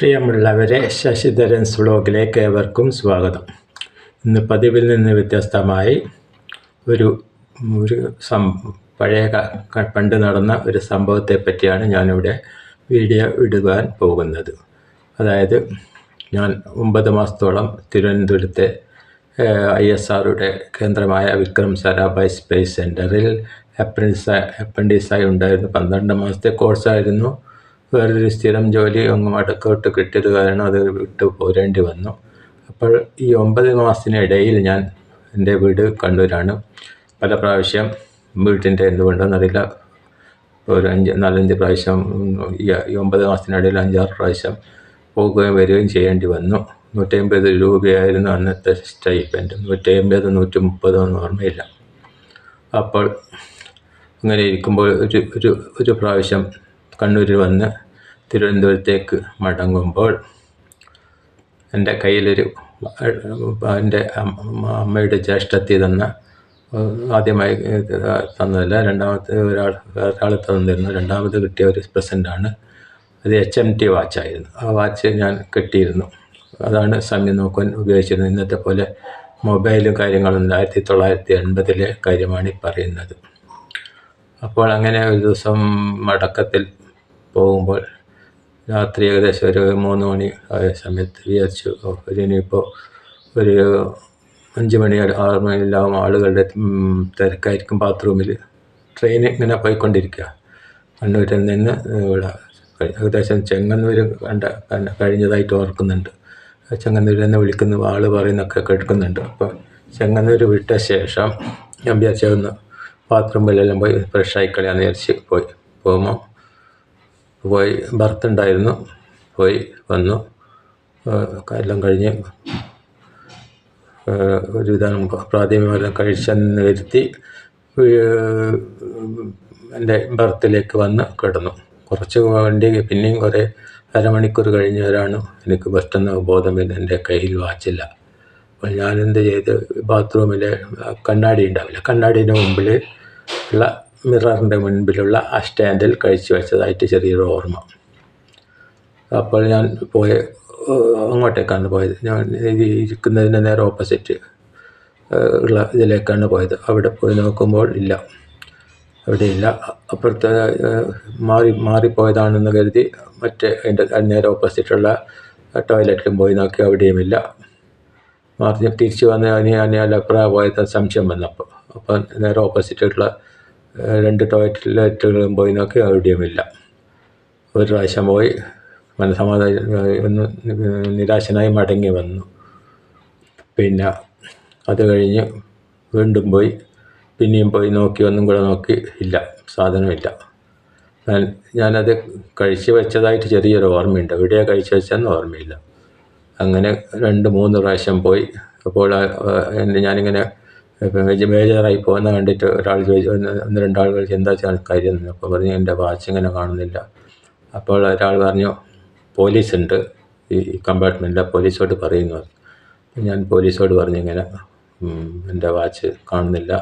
പ്രിയമുള്ളവരെ ശശിധരൻസ് വ്ലോഗിലേക്ക് ഏവർക്കും സ്വാഗതം. ഇന്ന് പതിവിൽ നിന്ന് വ്യത്യസ്തമായി ഒരു ഒരു സം പഴയ പണ്ട് നടന്ന ഒരു സംഭവത്തെ പറ്റിയാണ് ഞാനിവിടെ വീഡിയോ ഇടുവാൻ പോകുന്നത്. അതായത് ഞാൻ ഒമ്പത് മാസത്തോളം തിരുവനന്തപുരത്തെ ഐ എസ് ആറുടെ കേന്ദ്രമായ വിക്രം സാരാഭായ് സ്പേസ് സെന്ററിൽ അപ്രൻസ് അപ്രന്റീസായി ഉണ്ടായിരുന്നു പന്ത്രണ്ട് മാസത്തെ കോഴ്സായിരുന്നു. വേറൊരു സ്ഥിരം ജോലി ഒന്നും അടക്കോട്ട് കിട്ടിയത് കാരണം അത് വിട്ടു പോരേണ്ടി വന്നു. അപ്പോൾ ഈ ഒമ്പത് മാസത്തിനിടയിൽ ഞാൻ എന്റെ വീട് കണ്ണൂരാണ് പല പ്രാവശ്യം വീട്ടിന്റെ എന്തുകൊണ്ടെന്നറിയില്ല. ഒരു അഞ്ച് നാലഞ്ച് പ്രാവശ്യം ഈ ഒമ്പത് മാസത്തിനിടയിൽ അഞ്ചാറ് പ്രാവശ്യം പോകുകയും വരികയും ചെയ്യേണ്ടി വന്നു. നൂറ്റമ്പത് രൂപയായിരുന്നു അന്നത്തെ സ്റ്റൈപ്പൻഡ്. നൂറ്റമ്പത് നൂറ്റി മുപ്പതോ എന്ന് ഓർമ്മയില്ല. അപ്പോൾ അങ്ങനെ ഇരിക്കുമ്പോൾ ഒരു ഒരു ഒരു പ്രാവശ്യം കണ്ണൂരിൽ വന്ന് തിരുവനന്തപുരത്തേക്ക് മടങ്ങുമ്പോൾ എന്റെ കയ്യിലൊരു എന്റെ അമ്മയുടെ ജ്യേഷ്ഠത്തി തന്ന ആദ്യമായി തന്നതല്ല രണ്ടാമത്തെ ഒരാൾ ഒരാൾ തന്നിരുന്നു. രണ്ടാമത് കിട്ടിയ ഒരു പ്രസന്റാണ്. അത് എച്ച് എം ടി വാച്ചായിരുന്നു. ആ വാച്ച് ഞാൻ കിട്ടിയിരുന്നു. അതാണ് സമയം നോക്കാൻ ഉപയോഗിച്ചിരുന്നത്. ഇന്നത്തെ പോലെ മൊബൈലും കാര്യങ്ങളും ആയിരത്തി തൊള്ളായിരത്തി എൺപതിലെ കാര്യമാണ് ഈ പറയുന്നത്. അപ്പോൾ അങ്ങനെ ഒരു ദിവസം മടക്കത്തിൽ പോകുമ്പോൾ രാത്രി ഏകദേശം ഒരു മൂന്ന് മണി ആയ സമയത്ത് വിചാരിച്ചു ഒരു ഇനിയിപ്പോൾ ഒരു അഞ്ച് മണി ആറ് മണിയെല്ലാം ആളുകളുടെ തിരക്കായിരിക്കും ബാത്റൂമിൽ ട്രെയിൻ ഇങ്ങനെ പോയിക്കൊണ്ടിരിക്കുക കണ്ണൂരിൽ നിന്ന് ഇവിടെ ഏകദേശം ചെങ്ങന്നൂർ കണ്ട കഴിഞ്ഞതായിട്ട് ഓർക്കുന്നുണ്ട്. ചെങ്ങന്നൂരിൽ നിന്ന് വിളിക്കുന്ന ആൾ പറയുന്നൊക്കെ കേൾക്കുന്നുണ്ട്. അപ്പോൾ ചെങ്ങന്നൂർ വിട്ട ശേഷം ഞാൻ വിചാരിച്ചു ഒന്ന് ബാത്റൂമിലെല്ലാം പോയി ഫ്രഷ് ആയി കളയാന്ന് വിചാരിച്ച് പോയി. പോകുമ്പോൾ പോയി ബർത്ത് ഉണ്ടായിരുന്നു. പോയി വന്നു. എല്ലാം കഴിഞ്ഞ് ഒരു ഒരുവിധം പ്രാഥമികമെല്ലാം കഴിച്ചെന്ന് വരുത്തി എന്റെ ബർത്തിലേക്ക് വന്ന് കിടന്നു. കുറച്ച് വണ്ടി പിന്നെയും കുറേ അരമണിക്കൂർ കഴിഞ്ഞവരാണ് എനിക്ക് ബസ്റ്റെന്ന ബോധം പിന്നെ എന്റെ കയ്യിൽ വാച്ചില്ല. അപ്പോൾ ഞാനെന്ത് ചെയ്ത് ബാത്റൂമിലെ കണ്ണാടി ഉണ്ടാവില്ല. കണ്ണാടീന്റെ മുമ്പിൽ ഉള്ള മിററിന്റെ മുൻപിലുള്ള ആ സ്റ്റാൻഡിൽ കഴിച്ചു വെച്ചതായിട്ട് ചെറിയൊരു ഓർമ്മ. അപ്പോൾ ഞാൻ പോയ അങ്ങോട്ടേക്കാണ് പോയത്. ഞാൻ ഇരിക്കുന്നതിന് നേരെ ഓപ്പോസിറ്റ് ഉള്ള ഇതിലേക്കാണ് പോയത്. അവിടെ പോയി നോക്കുമ്പോൾ ഇല്ല. അവിടെ ഇല്ല. അപ്പുറത്തെ മാറി മാറിപ്പോയതാണെന്ന് കരുതി മറ്റേ അതിന്റെ നേരെ ഓപ്പോസിറ്റുള്ള ടോയ്ലറ്റിലും പോയി നോക്കി അവിടെയുമില്ല മാറി തിരിച്ച് വന്ന് ഇനി ഞാൻ അപ്പുറം പോയത് സംശയം വന്നപ്പോൾ. അപ്പം നേരെ ഓപ്പോസിറ്റുള്ള രണ്ട് ടോയ്ലറ്റുകളും പോയി നോക്കി അവിടെയുമില്ല ഒരു പ്രാവശ്യം പോയി മനസമാധാന നിരാശനായി മടങ്ങി വന്നു. പിന്നെ അത് കഴിഞ്ഞ് വീണ്ടും പോയി. പിന്നെയും പോയി നോക്കി ഒന്നും കൂടെ നോക്കി ഇല്ല സാധനമില്ല. ഞാൻ ഞാനത് കഴിച്ച് വെച്ചതായിട്ട് ചെറിയൊരു ഓർമ്മയുണ്ട്. എവിടെയാണ് കഴിച്ച് വെച്ചതെന്ന് ഓർമ്മയില്ല. അങ്ങനെ രണ്ട് മൂന്ന് പ്രാവശ്യം പോയി. അപ്പോൾ ഞാനിങ്ങനെ ബേജാറായി പോകുന്ന കണ്ടിട്ട് ഒരാൾ ചോദിച്ചു ഒന്ന് രണ്ടാൾ ചോദിച്ചു, എന്താ കാര്യം അപ്പോൾ പറഞ്ഞു എന്റെ വാച്ച് ഇങ്ങനെ കാണുന്നില്ല. അപ്പോൾ ഒരാൾ പറഞ്ഞു പോലീസ് ഉണ്ട് ഈ കമ്പാർട്ട്മെന്റിൽ പോലീസോട് പറയുന്നു. ഞാൻ പോലീസോട് പറഞ്ഞു ഇങ്ങനെ എന്റെ വാച്ച് കാണുന്നില്ല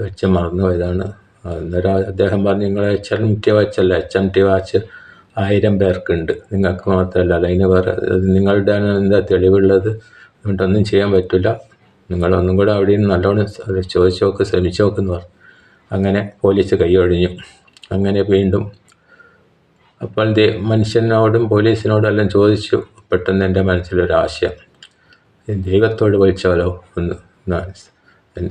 വെച്ച് മറന്നു പോയതാണ് അന്നേരം അദ്ദേഹം പറഞ്ഞു നിങ്ങൾ എച്ച് എം ടി വാച്ചല്ല എച്ച് എം ടി വാച്ച് ആയിരം പേർക്കുണ്ട്. നിങ്ങൾക്ക് മാത്രമല്ല അതിന് വേറെ നിങ്ങളുടെ എന്താ തെളിവുള്ളത്? അതുകൊണ്ടൊന്നും ചെയ്യാൻ പറ്റില്ല. നിങ്ങളൊന്നും കൂടെ അവിടെ നിന്ന് നല്ലോണം ചോദിച്ചു നോക്ക് ശ്രമിച്ച് നോക്കെന്ന് പറഞ്ഞു. അങ്ങനെ പോലീസ് കൈയൊഴിഞ്ഞു അങ്ങനെ വീണ്ടും അപ്പോൾ മനുഷ്യനോടും പോലീസിനോടും എല്ലാം ചോദിച്ചു. പെട്ടെന്ന് എന്റെ മനസ്സിലൊരാശയം. ദൈവത്തോട് വിളിച്ചാലോ ഒന്ന്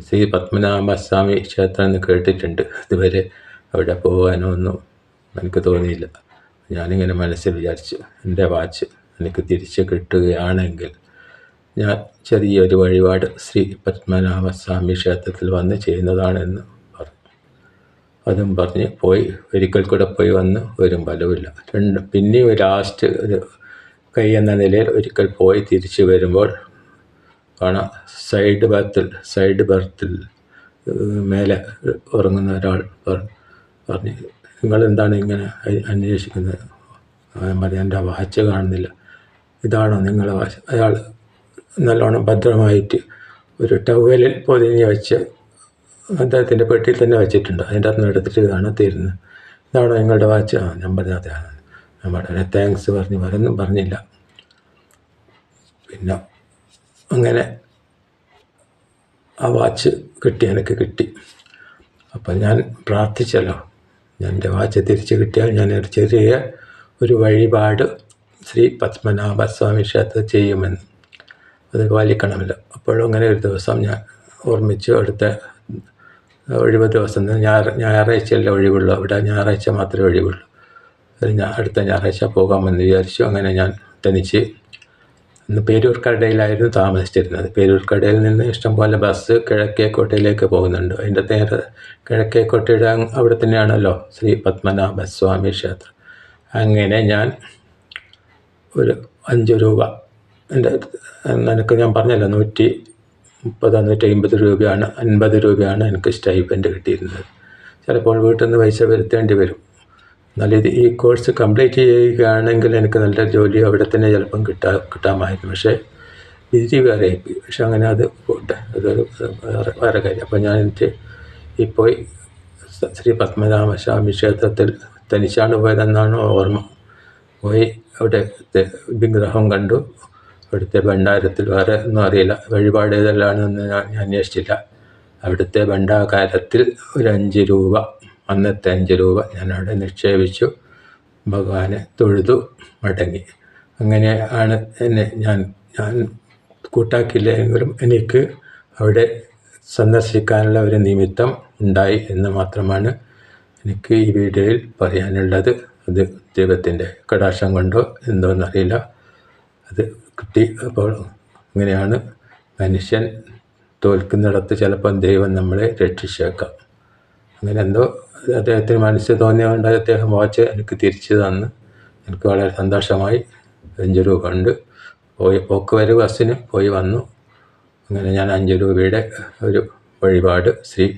ശ്രീ പത്മനാഭസ്വാമി ക്ഷേത്രം എന്ന് കേട്ടിട്ടുണ്ട്. ഇതുവരെ അവിടെ പോകാനോ ഒന്നും എനിക്ക് തോന്നിയില്ല. ഞാനിങ്ങനെ മനസ്സിൽ വിചാരിച്ചു. എന്റെ വാച്ച് എനിക്ക് തിരിച്ച് കിട്ടുകയാണെങ്കിൽ ഞാൻ ചെറിയൊരു വഴിപാട് ശ്രീ പത്മനാഭസ്വാമി ക്ഷേത്രത്തിൽ വന്ന് ചെയ്യുന്നതാണെന്ന് പറഞ്ഞു. അതും പറഞ്ഞ് പോയി ഒരിക്കൽ കൂടെ പോയി വന്ന് വരും ഫലവുമില്ല രണ്ട് പിന്നെയും ലാസ്റ്റ് ഒരു കൈ എന്ന നിലയിൽ ഒരിക്കൽ പോയി തിരിച്ചു വരുമ്പോൾ കാണാം സൈഡ് ബർത്തിൽ സൈഡ് ബർത്തിൽ മേലെ ഉറങ്ങുന്ന ഒരാൾ പറഞ്ഞു നിങ്ങൾ എന്താണ് ഇങ്ങനെ അന്വേഷിക്കുന്നത്? ഞാൻ എന്റെ വാച്ച് കാണുന്നില്ല. ഇതാണോ നിങ്ങളെ വാച്ച്? അയാൾ നല്ലോണം ഭദ്രമായിട്ട് ഒരു ടവലിൽ പൊതിഞ്ഞ് വെച്ച് അദ്ദേഹത്തിന്റെ പെട്ടിയിൽ തന്നെ വെച്ചിട്ടുണ്ട്. അതിന്റെ നിന്ന് എടുത്തിട്ട് ഇതാണ് ഇതാണോ നിങ്ങളുടെ വാച്ച്? ആ ഞാൻ പറഞ്ഞു അതെ. ഞാൻ വളരെ താങ്ക്സ് പറഞ്ഞു. വേറൊന്നും പറഞ്ഞില്ല. പിന്നെ അങ്ങനെ ആ വാച്ച് കിട്ടി എനിക്ക് കിട്ടി. അപ്പം ഞാൻ പ്രാർത്ഥിച്ചല്ലോ. എന്റെ വാച്ച് തിരിച്ച് കിട്ടിയാൽ ഞാൻ ഒരു ചെറിയ ഒരു വഴിപാട് ശ്രീ പത്മനാഭസ്വാമി ക്ഷേത്രത്തിൽ ചെയ്യുമെന്ന്. അത് പാലിക്കണമല്ലോ. അപ്പോഴും അങ്ങനെ ഒരു ദിവസം ഞാൻ ഓർമ്മിച്ചു അടുത്ത ഒഴിവ് ദിവസം ഞായർ ഞായറാഴ്ചയല്ല ഒഴിവുള്ളൂ. അവിടെ ഞായറാഴ്ച മാത്രമേ ഒഴിവുള്ളൂ. അത് ഞാൻ അടുത്ത ഞായറാഴ്ച പോകാമെന്ന് വിചാരിച്ചു. അങ്ങനെ ഞാൻ തനിച്ച് ഇന്ന് പേരൂർക്കടയിലായിരുന്നു താമസിച്ചിരുന്നത്. പേരൂർക്കടയിൽ നിന്ന് ഇഷ്ടംപോലെ ബസ് കിഴക്കേക്കോട്ടയിലേക്ക് പോകുന്നുണ്ട്. അതിന്റെ നേരെ കിഴക്കേക്കോട്ടയുടെ അവിടെ തന്നെയാണല്ലോ ശ്രീ പത്മനാഭസ്വാമി ക്ഷേത്രം. അങ്ങനെ ഞാൻ ഒരു അഞ്ച് രൂപ എന്റെ നിനക്ക് ഞാൻ പറഞ്ഞല്ലോ നൂറ്റി മുപ്പത് നൂറ്റി അമ്പത് രൂപയാണ് അൻപത് രൂപയാണ് എനിക്ക് സ്റ്റൈപ്പന്റ് കിട്ടിയിരുന്നത്. ചിലപ്പോൾ വീട്ടിൽ നിന്ന് പൈസ വരുത്തേണ്ടി വരും. എന്നാൽ ഇത് ഈ കോഴ്സ് കംപ്ലീറ്റ് ചെയ്യുകയാണെങ്കിൽ എനിക്ക് നല്ല ജോലി അവിടെ തന്നെ ചിലപ്പം കിട്ടാ കിട്ടാമായിരുന്നു. പക്ഷേ വിധി വേറെ ആയിപ്പോയി പക്ഷെ അങ്ങനെ അത് പോട്ടെ. അതൊരു വേറെ വേറെ കാര്യം. അപ്പോൾ ഞാൻ എനിക്ക് ഈ പോയി ശ്രീ പത്മനാഭ സ്വാമി ക്ഷേത്രത്തിൽ തനിച്ചാണ് പോയതെന്നാണ് ഓർമ്മ. പോയി അവിടെ വിഗ്രഹം കണ്ടു. അവിടുത്തെ ഭണ്ഡാരത്തിൽ വേറെ ഒന്നും അറിയില്ല. വഴിപാട് ഏതെല്ലാമാണെന്ന് ഞാൻ അന്വേഷിച്ചില്ല. അവിടുത്തെ ഭണ്ഡാകാരത്തിൽ ഒരു അഞ്ച് രൂപ അന്നത്തെ അഞ്ച് രൂപ ഞാൻ അവിടെ നിക്ഷേപിച്ചു. ഭഗവാനെ തൊഴുതു മടങ്ങി. അങ്ങനെ ആണ് എന്നെ ഞാൻ ഞാൻ കൂട്ടാക്കില്ല എങ്കിലും എനിക്ക് അവിടെ സന്ദർശിക്കാനുള്ള ഒരു നിമിത്തം ഉണ്ടായി എന്ന് മാത്രമാണ് എനിക്ക് ഈ വീഡിയോയിൽ പറയാനുള്ളത്. അത് ദൈവത്തിന്റെ കടാക്ഷം കൊണ്ടോ എന്തോന്നറിയില്ല. അത് കിട്ടി. അപ്പോൾ ഇങ്ങനെയാണ് മനുഷ്യൻ തോൽക്കുന്നിടത്ത് ചിലപ്പം ദൈവം നമ്മളെ രക്ഷിച്ചേക്കാം. അങ്ങനെ എന്തോ അദ്ദേഹത്തിന് മനസ്സ് തോന്നിയതുകൊണ്ട് അദ്ദേഹം വാച്ച് എനിക്ക് തിരിച്ചു തന്ന്. എനിക്ക് വളരെ സന്തോഷമായി. അഞ്ച് രൂപ കണ്ട്. പോയി പോക്ക് വരെ ബസ്സിന് പോയി വന്നു. അങ്ങനെ ഞാൻ അഞ്ച് രൂപയുടെ ഒരു വഴിപാട് ശ്രീ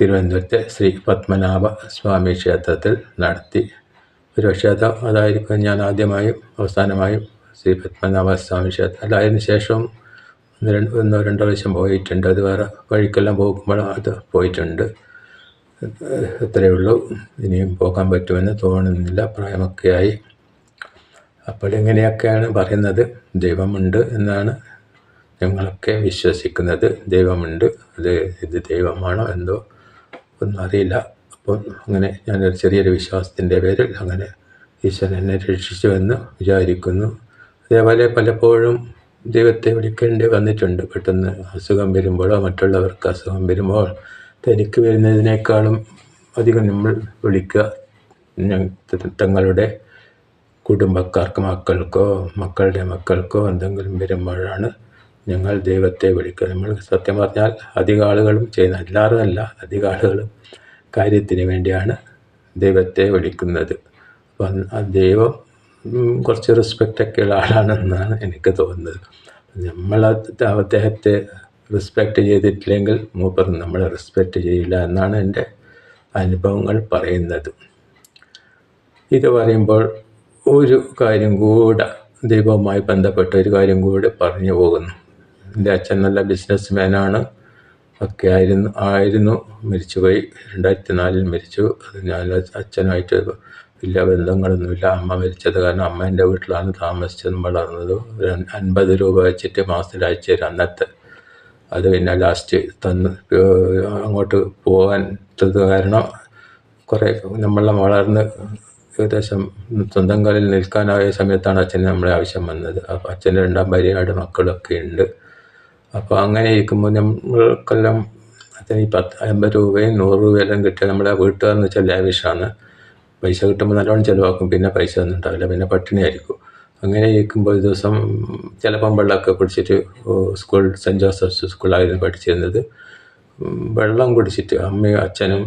തിരുവനന്തപുരത്തെ ശ്രീ പത്മനാഭ സ്വാമി ക്ഷേത്രത്തിൽ നടത്തി. അത് അതായിരിക്കും ഞാൻ ആദ്യമായും അവസാനമായും ശ്രീ പത്മനാഭ സ്വാമി ക്ഷേത്രം അതിന് ശേഷവും ഒന്ന് രണ്ട് ഒന്നോ രണ്ടോ പ്രാവശ്യം പോയിട്ടുണ്ട്. അത് വേറെ വഴിക്കെല്ലാം പോകുമ്പോൾ അത് പോയിട്ടുണ്ട്. ഇത്രയേ ഉള്ളൂ. ഇനിയും പോകാൻ പറ്റുമെന്ന് തോന്നുന്നില്ല. പ്രായമൊക്കെയായി. അപ്പോൾ എങ്ങനെയൊക്കെയാണ് പറയുന്നത്? ദൈവമുണ്ട് എന്നാണ് ഞങ്ങളൊക്കെ വിശ്വസിക്കുന്നത്. ദൈവമുണ്ട്. അത് ഇത് ദൈവമാണോ എന്തോ ഒന്നും അറിയില്ല. അപ്പോൾ അങ്ങനെ ഞാനൊരു ചെറിയൊരു വിശ്വാസത്തിന്റെ പേരിൽ അങ്ങനെ ഈശ്വരൻ എന്നെ രക്ഷിച്ചു എന്ന് വിചാരിക്കുന്നു. അതേപോലെ പലപ്പോഴും ദൈവത്തെ വിളിക്കേണ്ടി വന്നിട്ടുണ്ട്. പെട്ടെന്ന് അസുഖം വരുമ്പോഴോ മറ്റുള്ളവർക്ക് അസുഖം വരുമ്പോൾ തനിക്ക് വരുന്നതിനേക്കാളും അധികം നമ്മൾ വിളിക്കുക. തങ്ങളുടെ കുടുംബക്കാർക്ക് മക്കൾക്കോ മക്കളുടെ മക്കൾക്കോ എന്തെങ്കിലും വരുമ്പോഴാണ് ഞങ്ങൾ ദൈവത്തെ വിളിക്കുക. നമ്മൾ സത്യം പറഞ്ഞാൽ അധിക ആളുകളും ചെയ്യുന്ന എല്ലാവരും അല്ല അധിക ആളുകളും കാര്യത്തിന് വേണ്ടിയാണ് ദൈവത്തെ വിളിക്കുന്നത്. അപ്പം ദൈവം കുറച്ച് റെസ്പെക്റ്റൊക്കെ ഉള്ള ആളാണെന്നാണ് എനിക്ക് തോന്നുന്നത്. നമ്മൾ അദ്ദേഹത്തെ റെസ്പെക്റ്റ് ചെയ്തിട്ടില്ലെങ്കിൽ മൂപ്പർ നമ്മളെ റെസ്പെക്റ്റ് ചെയ്യില്ല എന്നാണ് എന്റെ അനുഭവങ്ങൾ പറയുന്നത്. ഇത് പറയുമ്പോൾ ഒരു കാര്യം കൂടെ ദൈവവുമായി ബന്ധപ്പെട്ട ഒരു കാര്യം കൂടെ പറഞ്ഞു പോകുന്നു. എന്റെ അച്ഛൻ നല്ല ബിസിനസ് മാനാണ് ഒക്കെ ആയിരുന്നു ആയിരുന്നു മരിച്ചുപോയി. രണ്ടായിരത്തി നാലിൽ മരിച്ചു. ഞാൻ അച്ഛനായിട്ട് വലിയ ബന്ധങ്ങളൊന്നുമില്ല. അമ്മ മരിച്ചത് കാരണം അമ്മേന്റെ വീട്ടിലാണ് താമസിച്ചതും വളർന്നത്. അൻപത് രൂപ വെച്ചിട്ട് മാസത്തിൽ അയച്ചു തരും അന്നത്തെ. അത് പിന്നെ ലാസ്റ്റ് തന്ന് അങ്ങോട്ട് പോകാത്തത് കാരണം കുറേ നമ്മളെ വളർന്ന് ഏകദേശം സ്വന്തം കാലിൽ നിൽക്കാനായ സമയത്താണ് അച്ഛൻ നമ്മളെ ആവശ്യം വന്നത്. അപ്പോൾ അച്ഛന്റെ രണ്ടാം ഭാര്യയുടെ മക്കളൊക്കെ ഉണ്ട്. അപ്പോൾ അങ്ങനെ ഇരിക്കുമ്പോൾ നമ്മൾക്കെല്ലാം ഈ പത്ത് അമ്പത് രൂപയും നൂറ് രൂപയെല്ലാം കിട്ടിയാൽ നമ്മളെ വീട്ടുകാരെന്ന് വെച്ചാൽ ലാവിഷാണ് പൈസ കിട്ടുമ്പോൾ നല്ലോണം ചിലവാക്കും പിന്നെ പൈസ ഒന്നും ഉണ്ടാവില്ല പിന്നെ പട്ടിണിയായിരിക്കും. അങ്ങനെ ഇരിക്കുമ്പോൾ ഒരു ദിവസം ചിലപ്പം വെള്ളമൊക്കെ കുടിച്ചിട്ട് സ്കൂൾ സെന്റ് ജോസഫ്സ് സ്കൂളായിരുന്നു പഠിച്ചിരുന്നത്. വെള്ളം കുടിച്ചിട്ട് അമ്മയും അച്ഛനും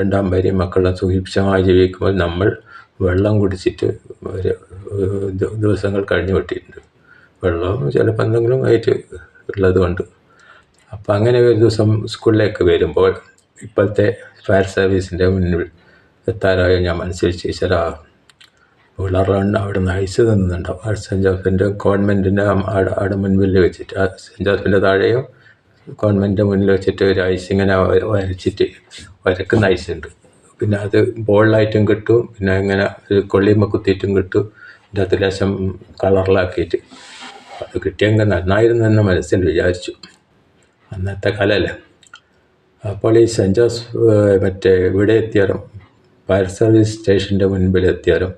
രണ്ടാം ഭാര്യയും മക്കളെല്ലാം സുഭിക്ഷമായി ജീവിക്കുമ്പോൾ നമ്മൾ വെള്ളം കുടിച്ചിട്ട് ഒരു ദിവസങ്ങൾ കഴിഞ്ഞു വിട്ടിട്ടുണ്ട്. വെള്ളം ചിലപ്പോൾ എന്തെങ്കിലും ആയിട്ട് ഉള്ളത് കൊണ്ട് അപ്പോൾ അങ്ങനെ ഒരു ദിവസം സ്കൂളിലേക്ക് വരുമ്പോൾ ഇപ്പോഴത്തെ ഫയർ സർവീസിന്റെ മുന്നിൽ എത്താറായോ ഞാൻ മനസ്സിൽ ടീച്ചറാ പിള്ളേരുടെ അവിടെ നിന്ന് ഐസ് തന്നുന്നുണ്ടാവും ആ സെന്റ് ജോസഫിന്റെ ഗവൺമെന്റിന്റെ അവിടെ മുൻപിൽ വെച്ചിട്ട് ആ സെന്റ് ജോസഫിന്റെ താഴെയും? ഗവൺമെന്റിന്റെ മുന്നിൽ വെച്ചിട്ട് ഒരു ഐസ് ഇങ്ങനെ വരച്ചിട്ട് വരക്കുന്ന ഐസ് ഉണ്ട്. പിന്നെ അത് ബോളിലായിട്ടും കിട്ടും പിന്നെ ഇങ്ങനെ കൊള്ളിയുമ്പോൾ കുത്തിയിട്ടും കിട്ടും. അതിന്റെ അത്യാവശ്യം കളറിലാക്കിയിട്ട് അത് കിട്ടിയെങ്കിൽ നന്നായിരുന്നു എന്ന് മനസ്സിൽ വിചാരിച്ചു. അന്നത്തെ കാലമല്ലേ. അപ്പോൾ ഈ സെന്റ് ജോസ് ഏഹ്, മറ്റേ ഇവിടെ എത്തിയാലും ഫയർ സർവീസ് സ്റ്റേഷന്റെ മുൻപിൽ എത്തിയാലും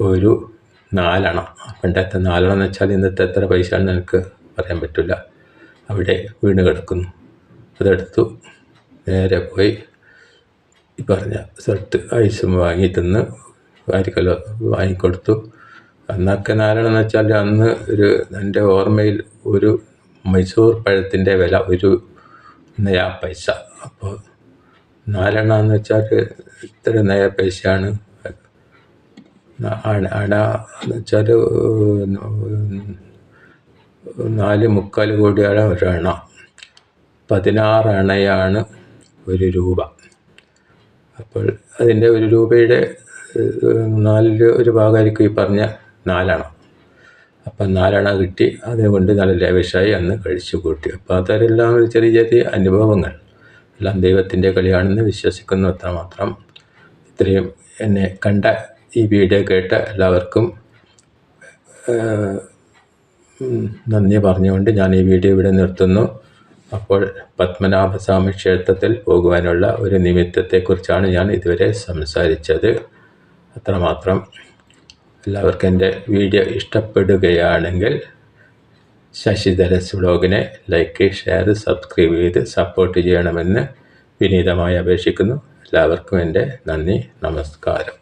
ഒരു നാലെണ്ണ പണ്ടത്തെ നാലെണ്ണം എന്ന് വെച്ചാൽ ഇന്നത്തെ എത്ര പൈസ ആണെന്ന് എനിക്ക് പറയാൻ പറ്റില്ല. അവിടെ വീണ് കിടക്കുന്നു. അതെടുത്തു. നേരെ പോയി. പറഞ്ഞ സ്ഥലത്ത് ഐസും വാങ്ങി തിന്ന് വാരിക്കലോ വാങ്ങിക്കൊടുത്തു. അന്നൊക്കെ നാരായണ എന്ന് വെച്ചാൽ അന്ന് ഒരു എന്റെ ഓർമ്മയിൽ ഒരു മൈസൂർ പഴത്തിന്റെ വില ഒരു നയാ പൈസ. അപ്പോൾ നാരായണ എന്ന് വെച്ചാൽ ഇത്ര നയ പൈസയാണ്. അണ എന്ന് വെച്ചാൽ നാല് മുക്കാൽ കോടിയാണ് ഒരണ പതിനാറ് അണയാണ് ഒരു രൂപ. അപ്പോൾ അതിന്റെ ഒരു രൂപയുടെ നാലിൽ ഒരു ഭാഗമായിരിക്കും ഈ പറഞ്ഞ നാലണ അപ്പം നാലെണ്ണം കിട്ടി. അതുകൊണ്ട് നല്ല ലേവശായി അന്ന് കഴിച്ചു കൂട്ടി. അപ്പോൾ അതെല്ലാം ഒരു ചെറിയ ചെറിയ അനുഭവങ്ങൾ. എല്ലാം ദൈവത്തിന്റെ കളിയാണെന്ന് വിശ്വസിക്കുന്നു അത്രമാത്രം. ഇത്രയും എന്നെ കണ്ട ഈ വീഡിയോ കേട്ട എല്ലാവർക്കും നന്ദി പറഞ്ഞുകൊണ്ട് ഞാൻ ഈ വീഡിയോ ഇവിടെ നിർത്തുന്നു. അപ്പോൾ പത്മനാഭസ്വാമി ക്ഷേത്രത്തിൽ പോകുവാനുള്ള ഒരു നിമിത്തത്തെക്കുറിച്ചാണ് ഞാൻ ഇതുവരെ സംസാരിച്ചത്. അത്രമാത്രം. എല്ലാവർക്കും എന്റെ വീഡിയോ ഇഷ്ടപ്പെടുകയാണെങ്കിൽ ശശിധരസ് വ്ളോഗിനെ ലൈക്ക് ഷെയർ സബ്സ്ക്രൈബ് ചെയ്ത് സപ്പോർട്ട് ചെയ്യണമെന്ന് വിനീതമായി അപേക്ഷിക്കുന്നു. എല്ലാവർക്കും എന്റെ നന്ദി നമസ്കാരം.